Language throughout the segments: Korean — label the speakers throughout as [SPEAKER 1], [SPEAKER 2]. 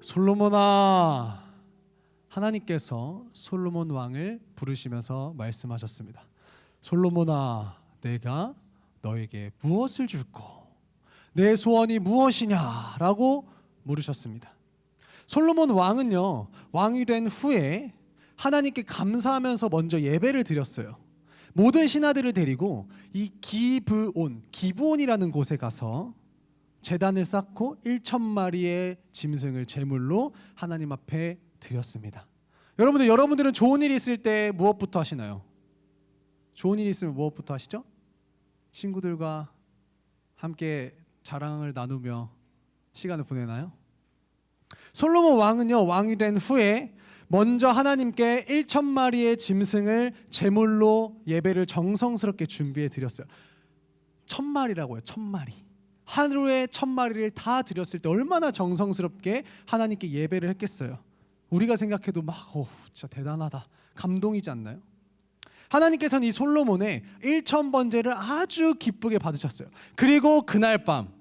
[SPEAKER 1] 솔로몬아 하나님께서 솔로몬 왕을 부르시면서 말씀하셨습니다. 솔로몬아 내가 너에게 무엇을 줄꼬 내 소원이 무엇이냐라고 물으셨습니다. 솔로몬 왕은요 왕이 된 후에 하나님께 감사하면서 먼저 예배를 드렸어요. 모든 신하들을 데리고 이 기브온 기브온이라는 곳에 가서 재단을 쌓고 1천 마리의 짐승을 제물로 하나님 앞에 드렸습니다. 여러분들 여러분들은 좋은 일이 있을 때 무엇부터 하시나요? 좋은 일이 있으면 무엇부터 하시죠? 친구들과 함께 자랑을 나누며 시간을 보내나요? 솔로몬 왕은요 왕이 된 후에 먼저 하나님께 1천 마리의 짐승을 제물로 예배를 정성스럽게 준비해 드렸어요. 천 마리라고요. 천 마리. 하루에 천 마리를 다 드렸을 때 얼마나 정성스럽게 하나님께 예배를 했겠어요. 우리가 생각해도 막 어, 진짜 대단하다. 감동이지 않나요? 하나님께서는 이 솔로몬의 1천 번제를 아주 기쁘게 받으셨어요. 그리고 그날 밤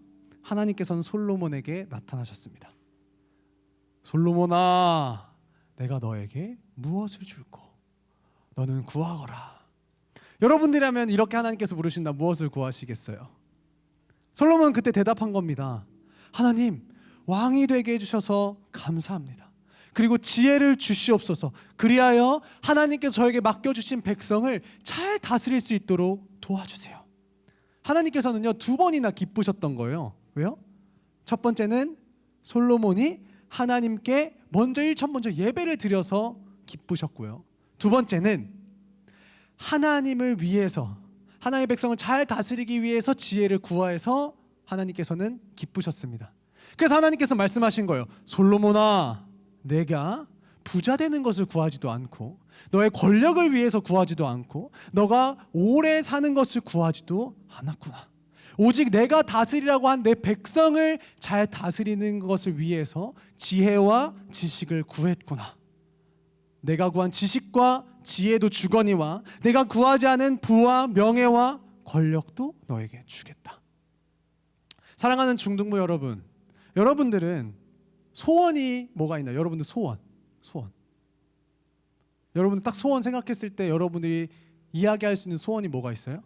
[SPEAKER 1] 하나님께서는 솔로몬에게 나타나셨습니다. 솔로몬아, 내가 너에게 무엇을 줄고 너는 구하거라. 여러분들이라면 이렇게 하나님께서 부르신다 무엇을 구하시겠어요? 솔로몬은 그때 대답한 겁니다. 하나님, 왕이 되게 해주셔서 감사합니다. 그리고 지혜를 주시옵소서. 그리하여 하나님께서 저에게 맡겨주신 백성을 잘 다스릴 수 있도록 도와주세요. 하나님께서는요 두 번이나 기쁘셨던 거예요. 왜요? 첫 번째는 솔로몬이 하나님께 먼저 일천 먼저 예배를 드려서 기쁘셨고요. 두 번째는 하나님을 위해서 하나님의 백성을 잘 다스리기 위해서 지혜를 구하해서 하나님께서는 기쁘셨습니다. 그래서 하나님께서 말씀하신 거예요. 솔로몬아, 내가 부자 되는 것을 구하지도 않고 너의 권력을 위해서 구하지도 않고 너가 오래 사는 것을 구하지도 않았구나. 오직 내가 다스리라고 한 내 백성을 잘 다스리는 것을 위해서 지혜와 지식을 구했구나. 내가 구한 지식과 지혜도 주거니와 내가 구하지 않은 부와 명예와 권력도 너에게 주겠다. 사랑하는 중등부 여러분, 여러분들은 소원이 뭐가 있나요? 여러분들 소원, 소원. 여러분 딱 소원 생각했을 때 여러분들이 이야기할 수 있는 소원이 뭐가 있어요?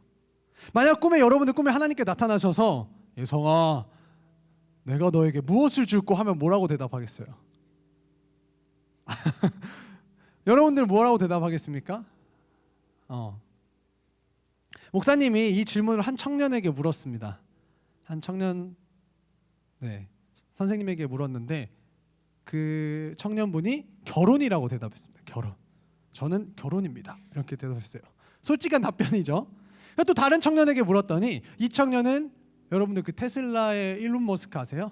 [SPEAKER 1] 만약 꿈에 여러분들 꿈에 하나님께 나타나셔서 예성아, 내가 너에게 무엇을 줄고 하면 뭐라고 대답하겠어요? 여러분들 뭐라고 대답하겠습니까? 어. 목사님이 이 질문을 한 청년에게 물었습니다. 한 청년 네, 선생님에게 물었는데 그 청년분이 결혼이라고 대답했습니다. 결혼. 저는 결혼입니다. 이렇게 대답했어요. 솔직한 답변이죠. 또 다른 청년에게 물었더니 이 청년은 여러분들 그 테슬라의 일론 머스크 아세요?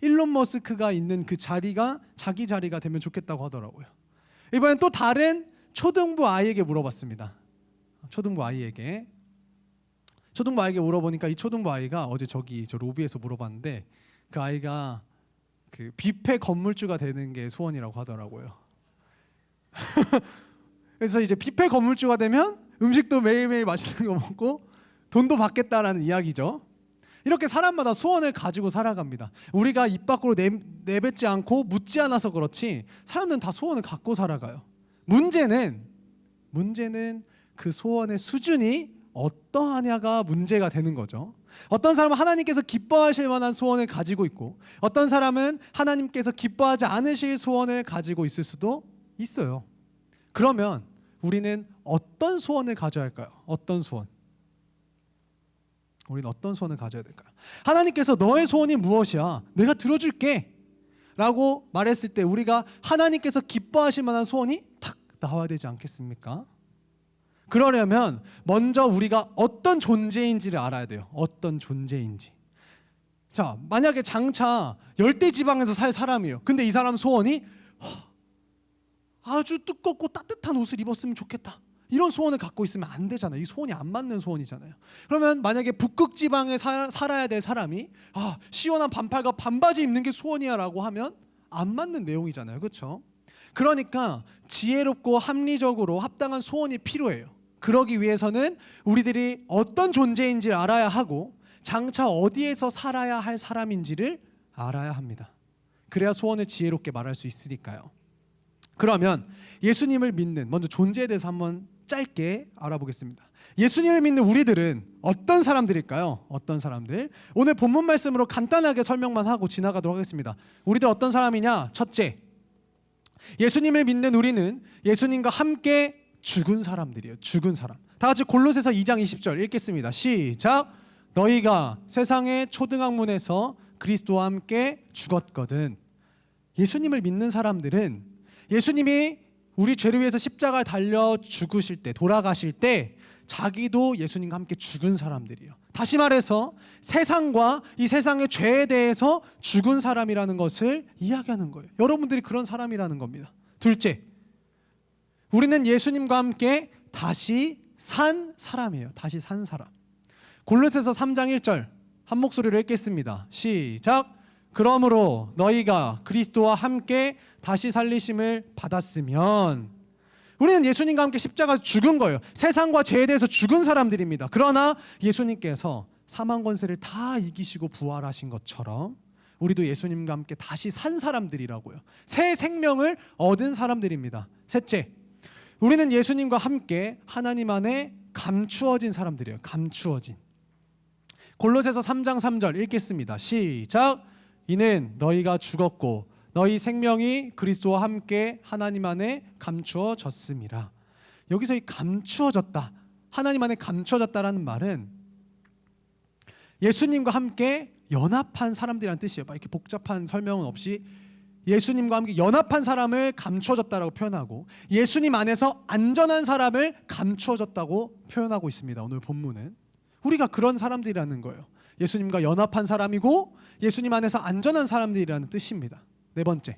[SPEAKER 1] 일론 머스크가 있는 그 자리가 자기 자리가 되면 좋겠다고 하더라고요. 이번엔 또 다른 초등부 아이에게 물어봤습니다. 초등부 아이에게 초등부 아이에게 물어보니까 이 초등부 아이가 어제 저기 저 로비에서 물어봤는데 그 아이가 그 뷔페 건물주가 되는 게 소원이라고 하더라고요. 그래서 이제 뷔페 건물주가 되면 음식도 매일매일 맛있는 거 먹고 돈도 받겠다라는 이야기죠. 이렇게 사람마다 소원을 가지고 살아갑니다. 우리가 입 밖으로 내, 내뱉지 않고 묻지 않아서 그렇지 사람들은 다 소원을 갖고 살아가요. 문제는 문제는 그 소원의 수준이 어떠하냐가 문제가 되는 거죠. 어떤 사람은 하나님께서 기뻐하실 만한 소원을 가지고 있고 어떤 사람은 하나님께서 기뻐하지 않으실 소원을 가지고 있을 수도 있어요. 그러면 우리는 어떤 소원을 가져야 할까요? 어떤 소원? 우리는 어떤 소원을 가져야 될까요? 하나님께서 너의 소원이 무엇이야? 내가 들어줄게. 라고 말했을 때 우리가 하나님께서 기뻐하실 만한 소원이 탁 나와야 되지 않겠습니까? 그러려면 먼저 우리가 어떤 존재인지를 알아야 돼요. 어떤 존재인지. 자, 만약에 장차 열대 지방에서 살 사람이에요. 근데 이 사람 소원이 아주 두껍고 따뜻한 옷을 입었으면 좋겠다. 이런 소원을 갖고 있으면 안 되잖아요. 이 소원이 안 맞는 소원이잖아요. 그러면 만약에 북극 지방에 살, 살아야 될 사람이 아, 시원한 반팔과 반바지 입는 게 소원이야라고 하면 안 맞는 내용이잖아요. 그렇죠? 그러니까 지혜롭고 합리적으로 합당한 소원이 필요해요. 그러기 위해서는 우리들이 어떤 존재인지를 알아야 하고 장차 어디에서 살아야 할 사람인지를 알아야 합니다. 그래야 소원을 지혜롭게 말할 수 있으니까요. 그러면 예수님을 믿는 먼저 존재에 대해서 한번 짧게 알아보겠습니다. 예수님을 믿는 우리들은 어떤 사람들일까요? 어떤 사람들? 오늘 본문 말씀으로 간단하게 설명만 하고 지나가도록 하겠습니다. 우리들 어떤 사람이냐? 첫째, 예수님을 믿는 우리는 예수님과 함께 죽은 사람들이에요. 죽은 사람. 다 같이 골로새서 2장 20절 읽겠습니다. 시작. 너희가 세상의 초등학문에서 그리스도와 함께 죽었거든. 예수님을 믿는 사람들은 예수님이 우리 죄를 위해서 십자가에 달려 죽으실 때 돌아가실 때 자기도 예수님과 함께 죽은 사람들이에요. 다시 말해서 세상과 이 세상의 죄에 대해서 죽은 사람이라는 것을 이야기하는 거예요. 여러분들이 그런 사람이라는 겁니다. 둘째, 우리는 예수님과 함께 다시 산 사람이에요. 다시 산 사람. 골로새서 3장 1절 한 목소리로 읽겠습니다. 시작. 그러므로 너희가 그리스도와 함께 다시 살리심을 받았으면 우리는 예수님과 함께 십자가 죽은 거예요. 세상과 죄에 대해서 죽은 사람들입니다. 그러나 예수님께서 사망 권세를 다 이기시고 부활하신 것처럼 우리도 예수님과 함께 다시 산 사람들이라고요. 새 생명을 얻은 사람들입니다. 셋째, 우리는 예수님과 함께 하나님 안에 감추어진 사람들이에요. 감추어진. 골로새서 3장 3절 읽겠습니다. 시작. 이는 너희가 죽었고 너희 생명이 그리스도와 함께 하나님 안에 감추어졌음이라. 여기서 이 감추어졌다. 하나님 안에 감추어졌다라는 말은 예수님과 함께 연합한 사람들이라는 뜻이에요. 막 이렇게 복잡한 설명은 없이 예수님과 함께 연합한 사람을 감추어졌다라고 표현하고 예수님 안에서 안전한 사람을 감추어졌다고 표현하고 있습니다. 오늘 본문은 우리가 그런 사람들이라는 거예요. 예수님과 연합한 사람이고 예수님 안에서 안전한 사람들이라는 뜻입니다. 네 번째.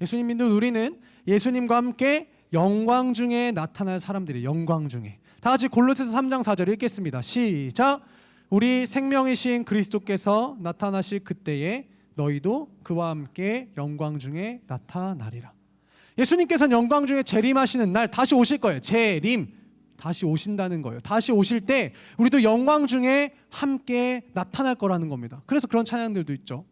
[SPEAKER 1] 예수님 믿는 우리는 예수님과 함께 영광 중에 나타날 사람들이 영광 중에. 다 같이 골로새서 3장 4절 읽겠습니다. 시작. 우리 생명이신 그리스도께서 나타나실 그때에 너희도 그와 함께 영광 중에 나타나리라. 예수님께서는 영광 중에 재림하시는 날 다시 오실 거예요. 재림. 다시 오신다는 거예요. 다시 오실 때 우리도 영광 중에 함께 나타날 거라는 겁니다. 그래서 그런 찬양들도 있죠.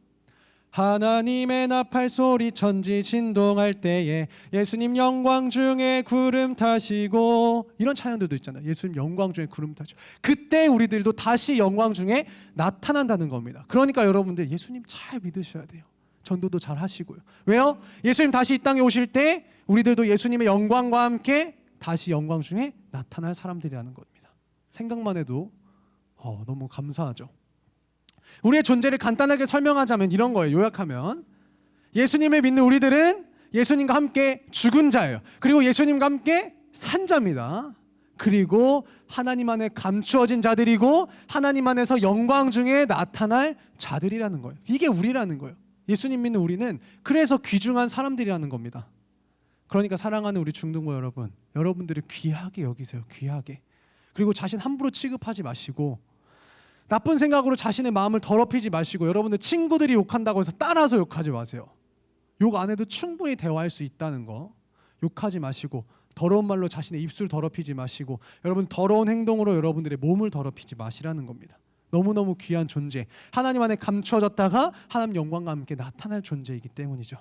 [SPEAKER 1] 하나님의 나팔 소리 천지 진동할 때에 예수님 영광 중에 구름 타시고 이런 찬양들도 있잖아요. 예수님 영광 중에 구름 타시고 그때 우리들도 다시 영광 중에 나타난다는 겁니다. 그러니까 여러분들 예수님 잘 믿으셔야 돼요. 전도도 잘 하시고요. 왜요? 예수님 다시 이 땅에 오실 때 우리들도 예수님의 영광과 함께 다시 영광 중에 나타날 사람들이라는 겁니다. 생각만 해도 어, 너무 감사하죠. 우리의 존재를 간단하게 설명하자면 이런 거예요. 요약하면 예수님을 믿는 우리들은 예수님과 함께 죽은 자예요. 그리고 예수님과 함께 산 자입니다. 그리고 하나님 안에 감추어진 자들이고 하나님 안에서 영광 중에 나타날 자들이라는 거예요. 이게 우리라는 거예요. 예수님 믿는 우리는 그래서 귀중한 사람들이라는 겁니다. 그러니까 사랑하는 우리 중등부 여러분, 여러분들이 귀하게 여기세요. 귀하게. 그리고 자신 함부로 취급하지 마시고 나쁜 생각으로 자신의 마음을 더럽히지 마시고 여러분들 친구들이 욕한다고 해서 따라서 욕하지 마세요. 욕 안 해도 충분히 대화할 수 있다는 거 욕하지 마시고 더러운 말로 자신의 입술 더럽히지 마시고 여러분 더러운 행동으로 여러분들의 몸을 더럽히지 마시라는 겁니다. 너무너무 귀한 존재 하나님 안에 감추어졌다가 하나님 영광과 함께 나타날 존재이기 때문이죠.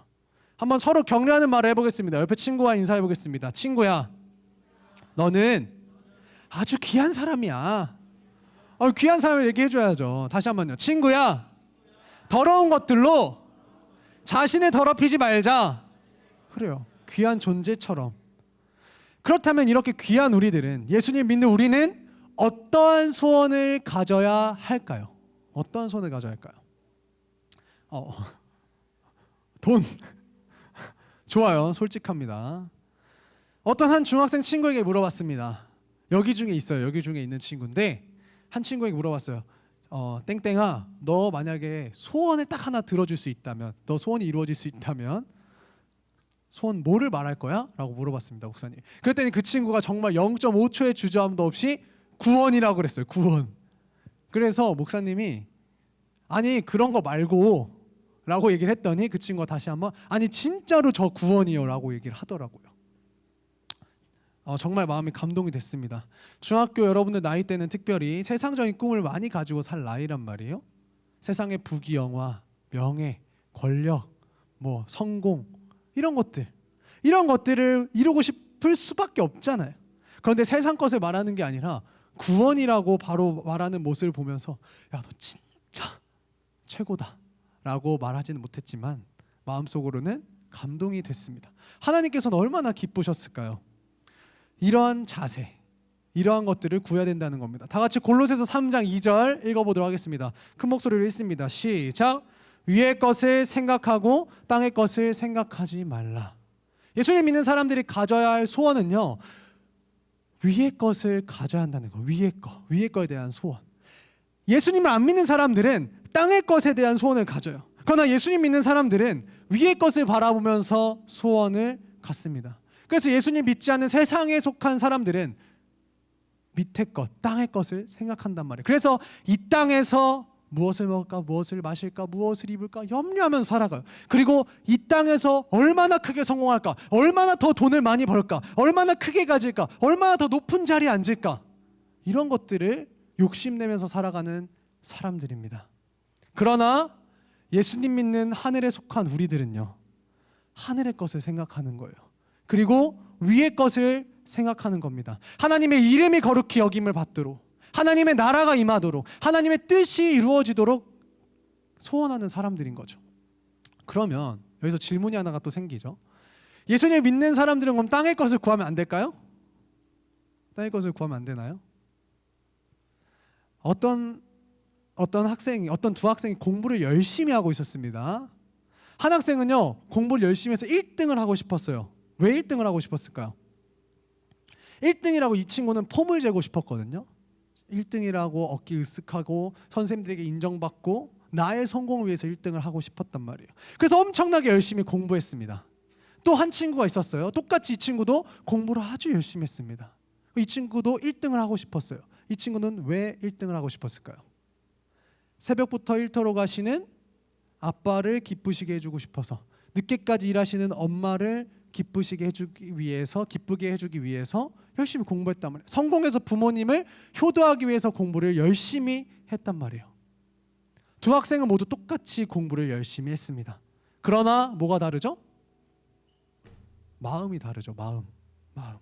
[SPEAKER 1] 한번 서로 격려하는 말을 해보겠습니다. 옆에 친구와 인사해 보겠습니다. 친구야, 너는 아주 귀한 사람이야. 어, 귀한 사람을 얘기해 줘야죠. 다시 한번요. 친구야, 더러운 것들로 자신을 더럽히지 말자. 그래요. 귀한 존재처럼. 그렇다면 이렇게 귀한 우리들은 예수님 믿는 우리는 어떠한 소원을 가져야 할까요? 어떠한 소원을 가져야 할까요? 어, 돈. 좋아요. 솔직합니다. 어떤 한 중학생 친구에게 물어봤습니다. 여기 중에 있어요. 여기 중에 있는 친구인데 한 친구에게 물어봤어요. 어, 땡땡아, 너 만약에 소원을 딱 하나 들어줄 수 있다면, 너 소원이 이루어질 수 있다면 소원 뭐를 말할 거야? 라고 물어봤습니다, 목사님. 그랬더니 그 친구가 정말 0.5초의 주저함도 없이 구원이라고 그랬어요. 구원. 그래서 목사님이 아니 그런 거 말고 라고 얘기를 했더니 그 친구가 다시 한번 아니 진짜로 저 구원이요 라고 얘기를 하더라고요. 어, 정말 마음이 감동이 됐습니다. 중학교 여러분들 나이 때는 특별히 세상적인 꿈을 많이 가지고 살 나이란 말이에요. 세상의 부귀영화, 명예, 권력, 뭐 성공 이런 것들 이런 것들을 이루고 싶을 수밖에 없잖아요. 그런데 세상 것을 말하는 게 아니라 구원이라고 바로 말하는 모습을 보면서 야 너 진짜 최고다 라고 말하지는 못했지만 마음속으로는 감동이 됐습니다. 하나님께서는 얼마나 기쁘셨을까요? 이러한 자세, 이러한 것들을 구해야 된다는 겁니다. 다 같이 골로새서 3장 2절 읽어보도록 하겠습니다. 큰 목소리로 읽습니다. 시작. 위의 것을 생각하고 땅의 것을 생각하지 말라. 예수님 믿는 사람들이 가져야 할 소원은요. 위의 것을 가져야 한다는 거. 위의 거. 위의 거에 대한 소원. 예수님을 안 믿는 사람들은 땅의 것에 대한 소원을 가져요. 그러나 예수님 믿는 사람들은 위의 것을 바라보면서 소원을 갖습니다. 그래서 예수님 믿지 않는 세상에 속한 사람들은 밑에 것, 땅의 것을 생각한단 말이에요. 그래서 이 땅에서 무엇을 먹을까, 무엇을 마실까, 무엇을 입을까 염려하면서 살아가요. 그리고 이 땅에서 얼마나 크게 성공할까, 얼마나 더 돈을 많이 벌까, 얼마나 크게 가질까, 얼마나 더 높은 자리에 앉을까 이런 것들을 욕심내면서 살아가는 사람들입니다. 그러나 예수님 믿는 하늘에 속한 우리들은요, 하늘의 것을 생각하는 거예요. 그리고 위의 것을 생각하는 겁니다. 하나님의 이름이 거룩히 여김을 받도록, 하나님의 나라가 임하도록, 하나님의 뜻이 이루어지도록 소원하는 사람들인 거죠. 그러면 여기서 질문이 하나가 또 생기죠. 예수님을 믿는 사람들은 그럼 땅의 것을 구하면 안 될까요? 땅의 것을 구하면 안 되나요? 어떤 어떤 학생이 어떤 두 학생이 공부를 열심히 하고 있었습니다. 한 학생은요 공부를 열심히 해서 1등을 하고 싶었어요. 왜 1등을 하고 싶었을까요? 1등이라고 이 친구는 폼을 재고 싶었거든요. 1등이라고 어깨 으쓱하고 선생님들에게 인정받고 나의 성공을 위해서 1등을 하고 싶었단 말이에요. 그래서 엄청나게 열심히 공부했습니다. 또 한 친구가 있었어요. 똑같이 이 친구도 공부를 아주 열심히 했습니다. 이 친구도 1등을 하고 싶었어요. 이 친구는 왜 1등을 하고 싶었을까요? 새벽부터 일터로 가시는 아빠를 기쁘시게 해주고 싶어서 늦게까지 일하시는 엄마를 기쁘시게 해주기 위해서 기쁘게 해주기 위해서 열심히 공부했단 말이에요. 성공해서 부모님을 효도하기 위해서 공부를 열심히 했단 말이에요. 두 학생은 모두 똑같이 공부를 열심히 했습니다. 그러나 뭐가 다르죠? 마음이 다르죠. 마음, 마음.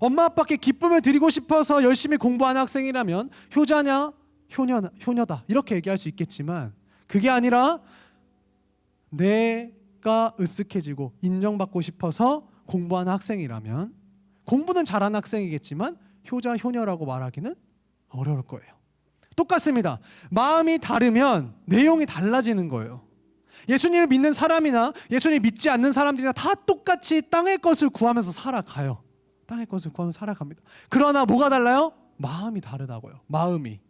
[SPEAKER 1] 엄마 아빠께 기쁨을 드리고 싶어서 열심히 공부하는 학생이라면 효자냐, 효녀, 효녀다 이렇게 얘기할 수 있겠지만 그게 아니라 내가 으쓱해지고 인정받고 싶어서 공부하는 학생이라면 공부는 잘하는 학생이겠지만 효자, 효녀라고 말하기는 어려울 거예요. 똑같습니다. 마음이 다르면 내용이 달라지는 거예요. 예수님을 믿는 사람이나 예수님 믿지 않는 사람들이나 다 똑같이 땅의 것을 구하면서 살아가요. 땅의 것을 구하면서 살아갑니다. 그러나 뭐가 달라요? 마음이 다르다고요. 마음이.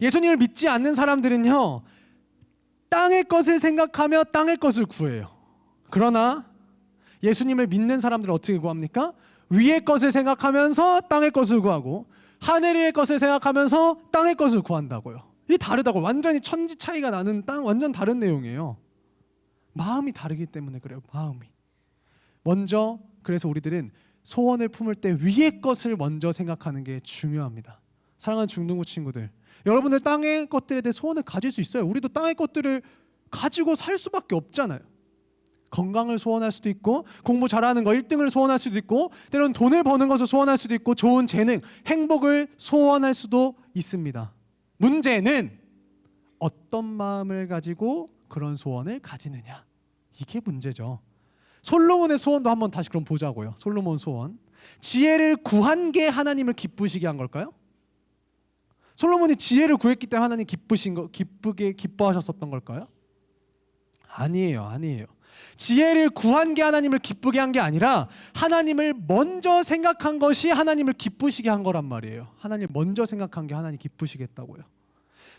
[SPEAKER 1] 예수님을 믿지 않는 사람들은요. 땅의 것을 생각하며 땅의 것을 구해요. 그러나 예수님을 믿는 사람들은 어떻게 구합니까? 위의 것을 생각하면서 땅의 것을 구하고 하늘의 것을 생각하면서 땅의 것을 구한다고요. 이 다르다고 완전히 천지 차이가 나는 땅 완전 다른 내용이에요. 마음이 다르기 때문에 그래요. 마음이. 먼저 그래서 우리들은 소원을 품을 때 위의 것을 먼저 생각하는 게 중요합니다. 사랑하는 중등부 친구들, 여러분들 땅의 것들에 대해 소원을 가질 수 있어요. 우리도 땅의 것들을 가지고 살 수밖에 없잖아요. 건강을 소원할 수도 있고 공부 잘하는 거 1등을 소원할 수도 있고 때로는 돈을 버는 것을 소원할 수도 있고 좋은 재능, 행복을 소원할 수도 있습니다. 문제는 어떤 마음을 가지고 그런 소원을 가지느냐. 이게 문제죠. 솔로몬의 소원도 한번 다시 그럼 보자고요. 솔로몬 소원. 지혜를 구한 게 하나님을 기쁘시게 한 걸까요? 솔로몬이 지혜를 구했기 때문에 하나님 기쁘신 거 기쁘게 기뻐하셨었던 걸까요? 아니에요. 아니에요. 지혜를 구한 게 하나님을 기쁘게 한 게 아니라 하나님을 먼저 생각한 것이 하나님을 기쁘시게 한 거란 말이에요. 하나님 먼저 생각한 게 하나님 기쁘시겠다고요.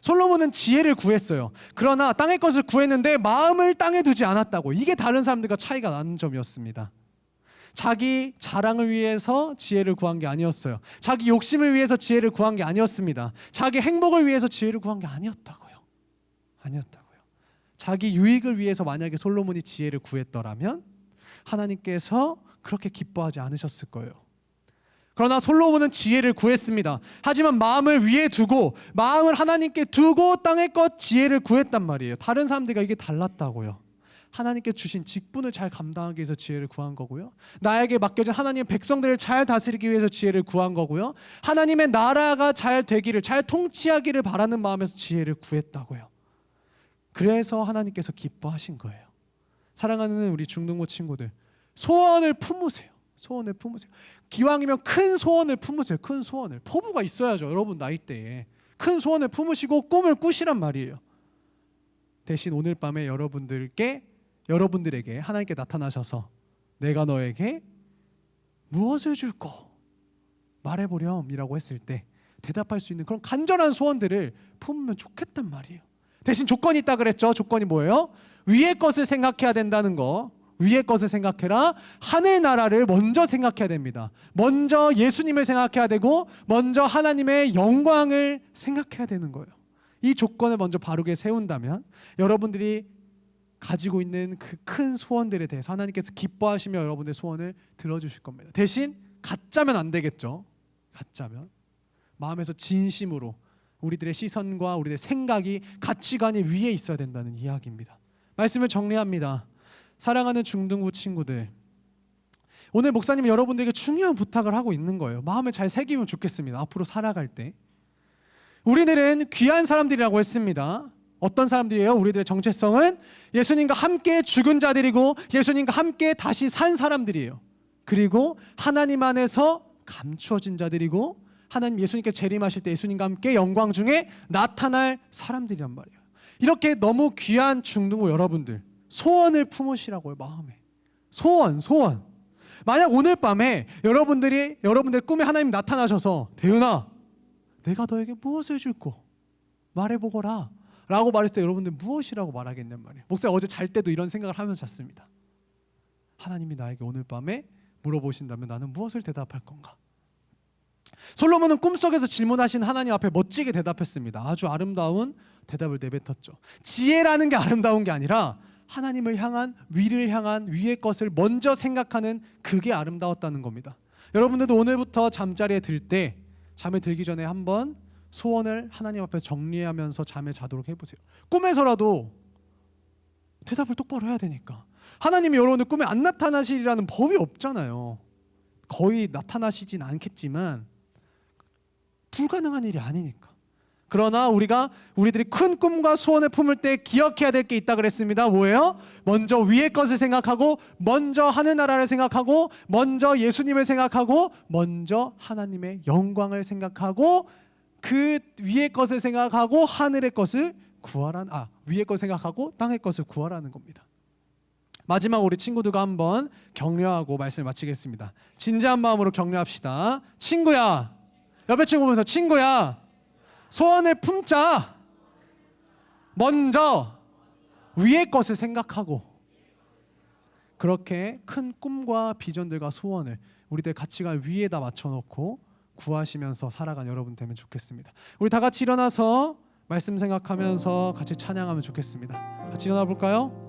[SPEAKER 1] 솔로몬은 지혜를 구했어요. 그러나 땅의 것을 구했는데 마음을 땅에 두지 않았다고. 이게 다른 사람들과 차이가 나는 점이었습니다. 자기 자랑을 위해서 지혜를 구한 게 아니었어요. 자기 욕심을 위해서 지혜를 구한 게 아니었습니다. 자기 행복을 위해서 지혜를 구한 게 아니었다고요. 아니었다고요. 자기 유익을 위해서 만약에 솔로몬이 지혜를 구했더라면 하나님께서 그렇게 기뻐하지 않으셨을 거예요. 그러나 솔로몬은 지혜를 구했습니다. 하지만 마음을 위에 두고 마음을 하나님께 두고 땅의 것 지혜를 구했단 말이에요. 다른 사람들과 이게 달랐다고요. 하나님께 주신 직분을 잘 감당하기 위해서 지혜를 구한 거고요. 나에게 맡겨진 하나님의 백성들을 잘 다스리기 위해서 지혜를 구한 거고요. 하나님의 나라가 잘 되기를 잘 통치하기를 바라는 마음에서 지혜를 구했다고요. 그래서 하나님께서 기뻐하신 거예요. 사랑하는 우리 중등부 친구들 소원을 품으세요. 소원을 품으세요. 기왕이면 큰 소원을 품으세요. 큰 소원을 포부가 있어야죠. 여러분 나이 때에 큰 소원을 품으시고 꿈을 꾸시란 말이에요. 대신 오늘 밤에 여러분들께 여러분들에게 하나님께 나타나셔서 내가 너에게 무엇을 줄거 말해보렴이라고 했을 때 대답할 수 있는 그런 간절한 소원들을 품으면 좋겠단 말이에요. 대신 조건이 있다 그랬죠. 조건이 뭐예요? 위의 것을 생각해야 된다는 거. 위의 것을 생각해라. 하늘 나라를 먼저 생각해야 됩니다. 먼저 예수님을 생각해야 되고 먼저 하나님의 영광을 생각해야 되는 거예요. 이 조건을 먼저 바르게 세운다면 여러분들이 가지고 있는 그 큰 소원들에 대해서 하나님께서 기뻐하시며 여러분의 소원을 들어주실 겁니다. 대신 가짜면 안 되겠죠. 가짜면 마음에서 진심으로 우리들의 시선과 우리들의 생각이 가치관이 위에 있어야 된다는 이야기입니다. 말씀을 정리합니다. 사랑하는 중등부 친구들, 오늘 목사님 여러분들에게 중요한 부탁을 하고 있는 거예요. 마음에 잘 새기면 좋겠습니다. 앞으로 살아갈 때. 우리들은 귀한 사람들이라고 했습니다. 어떤 사람들이에요? 우리들의 정체성은 예수님과 함께 죽은 자들이고 예수님과 함께 다시 산 사람들이에요. 그리고 하나님 안에서 감추어진 자들이고 하나님 예수님께 재림하실 때 예수님과 함께 영광 중에 나타날 사람들이란 말이에요. 이렇게 너무 귀한 중등부 여러분들 소원을 품으시라고요 마음에 소원 소원. 만약 오늘 밤에 여러분들이 여러분들 꿈에 하나님 나타나셔서 대은아 내가 너에게 무엇을 줄고 말해보거라 라고 말했을 때 여러분들 무엇이라고 말하겠냔 말이에요. 목사 어제 잘 때도 이런 생각을 하면서 잤습니다. 하나님이 나에게 오늘 밤에 물어보신다면 나는 무엇을 대답할 건가? 솔로몬은 꿈속에서 질문하신 하나님 앞에 멋지게 대답했습니다. 아주 아름다운 대답을 내뱉었죠. 지혜라는 게 아름다운 게 아니라 하나님을 향한 위를 향한 위의 것을 먼저 생각하는 그게 아름다웠다는 겁니다. 여러분들도 오늘부터 잠자리에 들 때 잠에 들기 전에 한번 소원을 하나님 앞에 정리하면서 잠에 자도록 해보세요. 꿈에서라도 대답을 똑바로 해야 되니까. 하나님이 여러분들 꿈에 안 나타나시리라는 법이 없잖아요. 거의 나타나시진 않겠지만 불가능한 일이 아니니까. 그러나 우리가 우리들이 큰 꿈과 소원을 품을 때 기억해야 될 게 있다 그랬습니다. 뭐예요? 먼저 위의 것을 생각하고 먼저 하늘 나라를 생각하고 먼저 예수님을 생각하고 먼저 하나님의 영광을 생각하고 그 위의 것을 생각하고 하늘의 것을 구하라는 아 위의 것을 생각하고 땅의 것을 구하라는 겁니다. 마지막 우리 친구들과 한번 격려하고 말씀을 마치겠습니다. 진지한 마음으로 격려합시다. 친구야, 옆에 친구 보면서 친구야, 소원을 품자. 먼저 위의 것을 생각하고 그렇게 큰 꿈과 비전들과 소원을 우리들 가치관 위에다 맞춰놓고 구하시면서 살아간 여러분 되면 좋겠습니다. 우리 다 같이 일어나서 말씀 생각하면서 같이 찬양하면 좋겠습니다. 같이 일어나 볼까요?